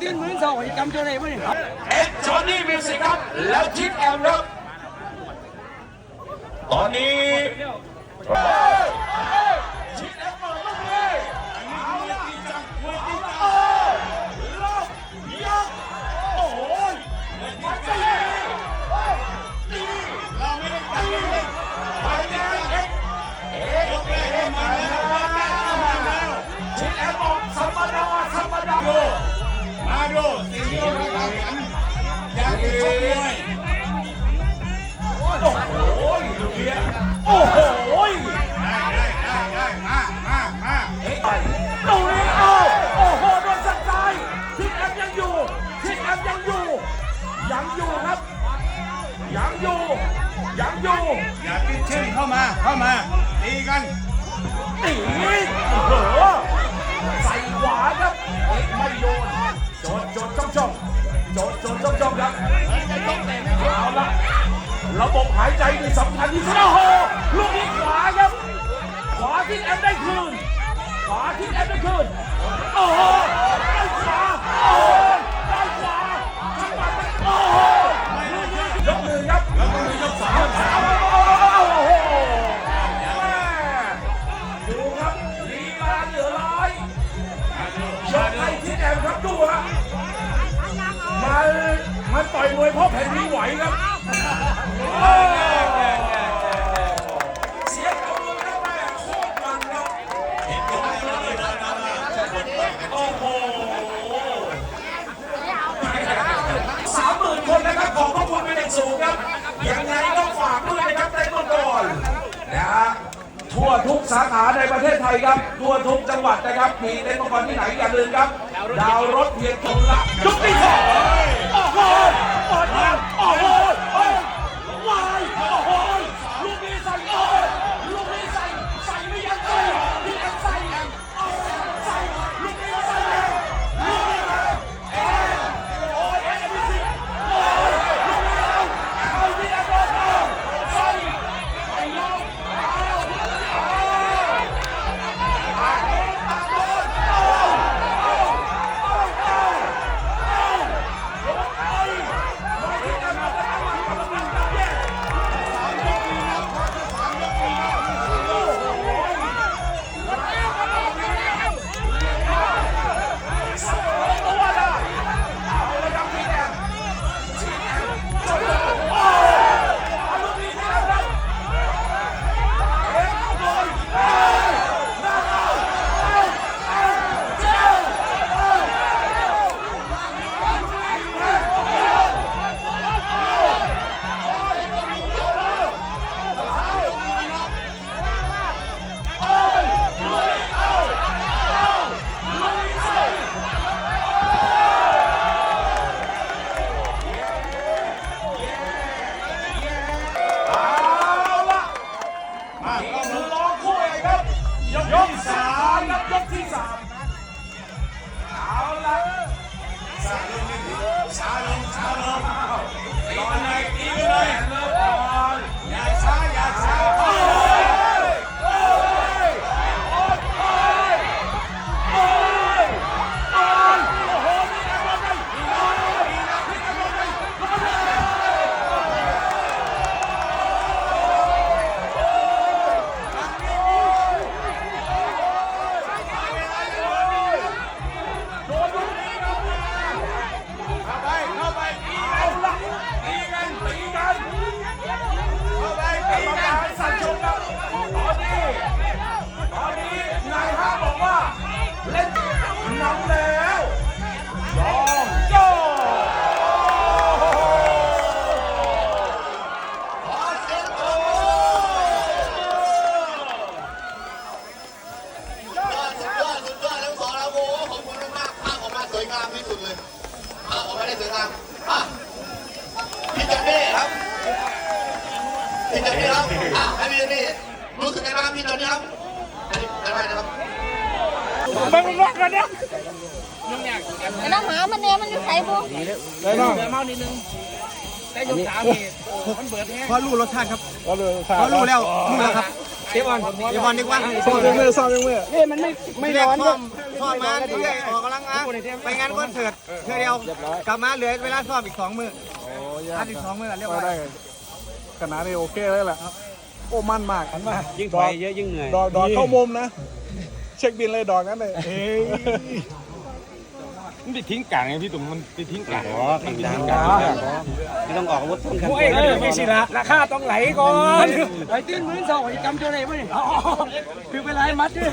ตื่นมื้อเช้าไปจำตัวได้บ่เนี่ยเอ็ดจอห์นนี่มิวสิกครับ แล้วทิดแอมครับ ตอนนี้ ยากจะชกมวยโอ้โหลูกเนี้ยโอ้โหได้ได้ได้ได้มามามาตรงนี้โอ้โอ้โหโดนสักใจทิดแอมยังอยู่ทิดแอมยังอยู่ ยังอยู่ครับ ยังอยู่ ยังอยู่อย่าติดเช่นเข้ามาเข้ามาตีกันตีโอ้โหใส่ขวาครับเอกไม่โยนโจดโจดจ้องจ้อง โจดโจดจ้องจ้องครับเอาละระบบหายใจนี่สำคัญที่สุดโอ้โหลูกนี้ขวาครับ ขวาที่แอมได้คืน ขวาที่แอมได้คืน โอ้โห มันต่อยมวยเพราะแผ่นดินไหวครับโอ้เสียครับโอ้โหสามหมื่นคนนะครับ ขอบพระคุณเป็นอย่างสูงครับ ยังไงก็ฝากด้วยนะครับในเมื่อก่อนนะฮะทั่วทุกสาขาในประเทศไทยครับ ทั่วทุกจังหวัดนะครับ มีเต้นมังกรที่ไหนอย่าลืมครับ ดาวรถเพียงคนละยกที่สอง นิ นำแล้วยอมโจ้สุดยอดสุดยอดสุดยอดทั้งสองแล้วโอ้โหขอบคุณมากๆภาพออกมาสวยงามที่สุดเลยภาพออกมาได้สวยงามอะพี่จอนนี่ครับพี่จอนนี่ครับอะให้พี่จอนนี่รู้สึกไงบ้างครับพี่จอนนี่ครับ อันนี้ได้ไหมนะครับน้ำหมามันเนี่ยมันอยู่ใส่บุพอรู้รสชาติครับพอรู้พอรู้แล้วรู้แล้วครับเดวอนเดวอนเดวอนซ้อมยังมือซ้อมยังมือนี่มันไม่ไม่ร้อนก็ซ้อมมาเรื่อยๆออกกำลังงานไปงานคอนเสิร์ตเพื่อเดียวกลับมาเหลือเวลาซ้อมอีกสองมื้ออันอีกสองมื้อเรียบร้อยได้ขนาดนี้โอเคเลยแหละโอ้มั่นมากมันมากยิ่งถอยเยอะยิ่งเหนื่อยดอกดอกเข้ามุมนะ เช็คบินเลยดอกนั้นเลยมันไปทิ้งกลางไงพี่ตุ่มมันไปทิ้งกลางมันทิ้งกลางไม่ต้องออกอาวุธต้นกันเออไม่สิละราคาต้องไหลก่อนไอ้ตื้นมือสองกำเจอเลยมั้ยคือเวลามัดด้วย